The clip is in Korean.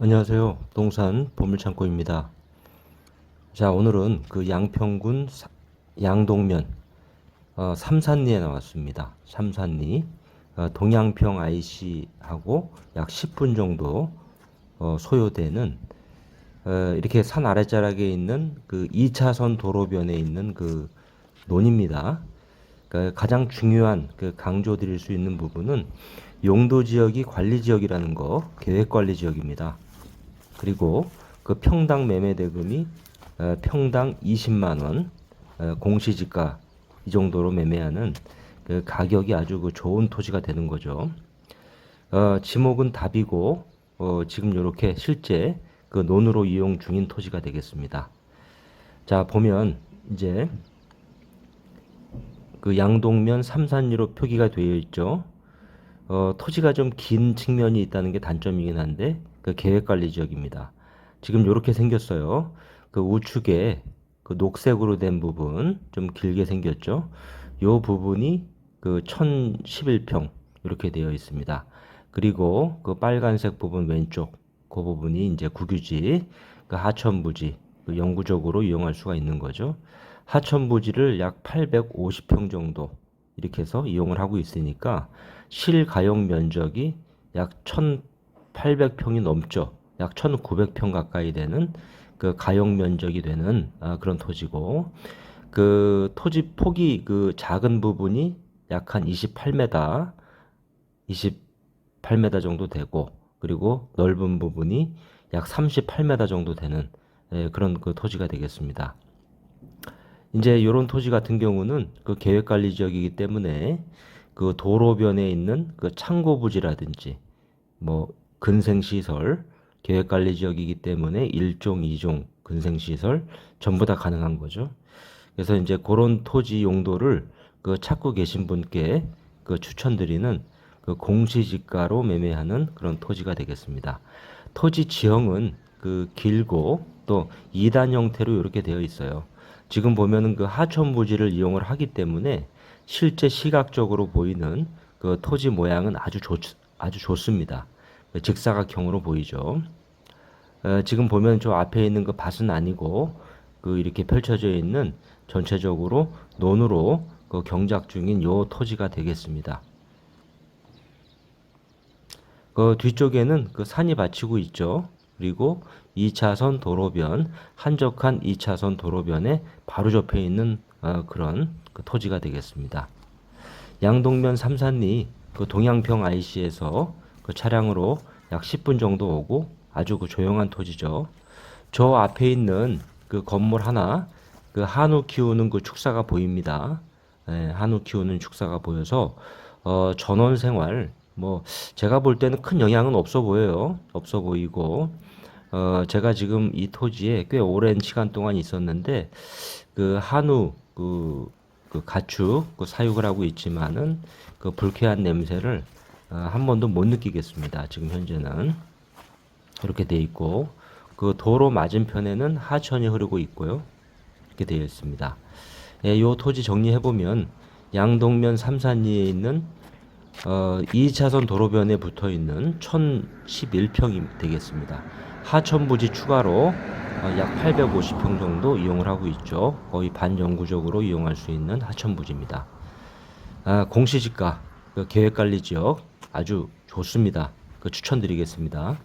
안녕하세요. 동산 보물창고입니다. 자, 오늘은 그 양평군 사- 양동면 어, 삼산리에 나왔습니다. 삼산리 어, 동양평 IC하고 약 10분 정도 어, 소요되는 어, 이렇게 산 아래자락에 있는 그 2차선 도로변에 있는 그 논입니다. 그 가장 중요한 그 강조 드릴 수 있는 부분은 용도 지역이 관리 지역이라는 거, 계획 관리 지역입니다. 그리고 그 평당 매매 대금이 어, 평당 20만 원 어, 공시지가 이 정도로 매매하는 그 가격이 아주 그 좋은 토지가 되는 거죠. 어, 지목은 답이고 어, 지금 이렇게 실제 그 논으로 이용 중인 토지가 되겠습니다. 자 보면 이제 그 양동면 삼산리로 표기가 되어 있죠. 어, 토지가 좀 긴 측면이 있다는 게 단점이긴 한데 그 계획관리 지역입니다. 지금 이렇게 생겼어요. 그 우측에 그 녹색으로 된 부분 좀 길게 생겼죠. 요 부분이 그 1011평 이렇게 되어 있습니다. 그리고 그 빨간색 부분 왼쪽 그 부분이 이제 국유지 그 하천부지 그 영구적으로 이용할 수가 있는 거죠. 하천부지를 약 850평 정도 이렇게 해서 이용을 하고 있으니까 실가용 면적이 약 1,800평이 넘죠. 약 1,900평 가까이 되는 그 가용 면적이 되는 아, 그런 토지고 그 토지 폭이 그 작은 부분이 약 한 28m, 28m 정도 되고 그리고 넓은 부분이 약 38m 정도 되는 예, 그런 그 토지가 되겠습니다. 이제 이런 토지 같은 경우는 그 계획관리 지역이기 때문에 그 도로변에 있는 그 창고 부지라든지 뭐 근생시설 계획관리 지역이기 때문에 일종, 이종 근생시설 전부 다 가능한 거죠. 그래서 이제 그런 토지 용도를 그 찾고 계신 분께 그 추천드리는 그 공시지가로 매매하는 그런 토지가 되겠습니다. 토지 지형은 그 길고 또 2단 형태로 이렇게 되어 있어요. 지금 보면은 그 하천 부지를 이용을 하기 때문에 실제 시각적으로 보이는 그 토지 모양은 아주 좋, 아주 좋습니다. 그 직사각형으로 보이죠. 어, 지금 보면 저 앞에 있는 그 밭은 아니고 그 이렇게 펼쳐져 있는 전체적으로 논으로 그 경작 중인 요 토지가 되겠습니다. 그 뒤쪽에는 그 산이 받치고 있죠. 그리고 2차선 도로변, 한적한 2차선 도로변에 바로 접해 있는 어, 그런 그 토지가 되겠습니다. 양동면 삼산리 그 동양평 IC에서 그 차량으로 약 10분 정도 오고 아주 그 조용한 토지죠. 저 앞에 있는 그 건물 하나 그 한우 키우는 그 축사가 보입니다. 예, 한우 키우는 축사가 보여서 어, 전원 생활 뭐 제가 볼 때는 큰 영향은 없어 보여요. 없어 보이고 어, 제가 지금 이 토지에 꽤 오랜 시간 동안 있었는데 그 한우 그, 그 가축 그 사육을 하고 있지만은 그 불쾌한 냄새를 어, 한 번도 못 느끼겠습니다. 지금 현재는 이렇게 돼 있고 그 도로 맞은편에는 하천이 흐르고 있고요. 이렇게 되어 있습니다. 예, 요 토지 정리해 보면 양동면 삼산리에 있는 어, 2차선 도로변에 붙어 있는 1011평이 되겠습니다. 하천 부지 추가로 어, 약 850평 정도 이용을 하고 있죠. 거의 반영구적으로 이용할 수 있는 하천 부지입니다. 아, 공시지가 그 계획관리 지역 아주 좋습니다. 그 추천드리겠습니다.